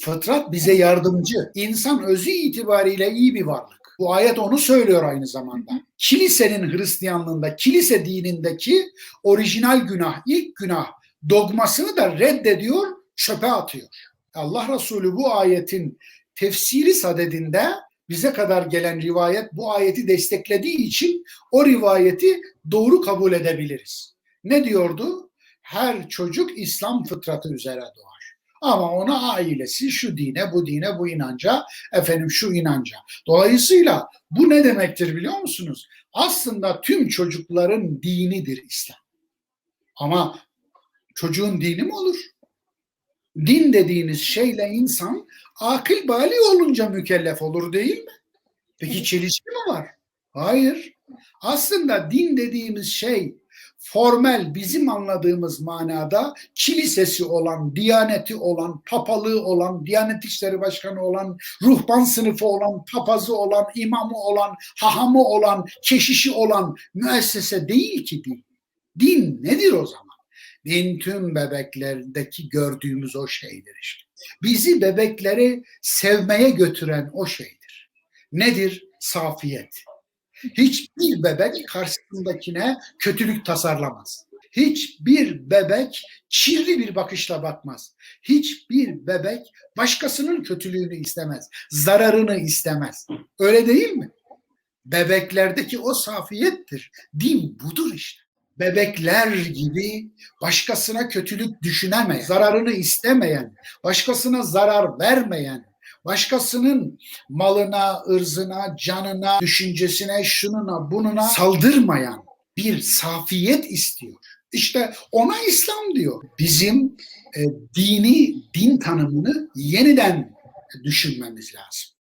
Fıtrat bize yardımcı. İnsan özü itibariyle iyi bir varlık. Bu ayet onu söylüyor aynı zamanda. Kilisenin Hristiyanlığında, kilise dinindeki orijinal günah, ilk günah dogmasını da reddediyor, çöpe atıyor. Allah Resulü bu ayetin tefsiri sadedinde bize kadar gelen rivayet bu ayeti desteklediği için o rivayeti doğru kabul edebiliriz. Ne diyordu? Her çocuk İslam fıtratı üzere doğar. Ama ona ailesi şu dine, bu dine, bu inanca, efendim şu inanca. Dolayısıyla bu ne demektir biliyor musunuz? Aslında tüm çocukların dinidir İslam. Ama çocuğun dini mi olur? Din dediğiniz şeyle insan akıl bali olunca mükellef olur değil mi? Peki çelişki mi var? Hayır. Aslında din dediğimiz şey formel bizim anladığımız manada kilisesi olan, diyaneti olan, papalığı olan, diyanet işleri başkanı olan, ruhban sınıfı olan, papazı olan, imamı olan, hahamı olan, keşişi olan müessese değil ki din. Din nedir o zaman? Din tüm bebeklerdeki gördüğümüz o şeydir işte. Bizi bebekleri sevmeye götüren o şeydir. Nedir? Safiyet. Hiçbir bebek karşısındakine kötülük tasarlamaz. Hiçbir bebek kirli bir bakışla bakmaz. Hiçbir bebek başkasının kötülüğünü istemez, zararını istemez. Öyle değil mi? Bebeklerdeki o safiyettir. Din budur işte. Bebekler gibi başkasına kötülük düşünemeyen, zararını istemeyen, başkasına zarar vermeyen, başkasının malına, ırzına, canına, düşüncesine, şununa, bununa saldırmayan bir safiyet istiyor. İşte ona İslam diyor. Bizim e, dini, din tanımını yeniden düşünmemiz lazım.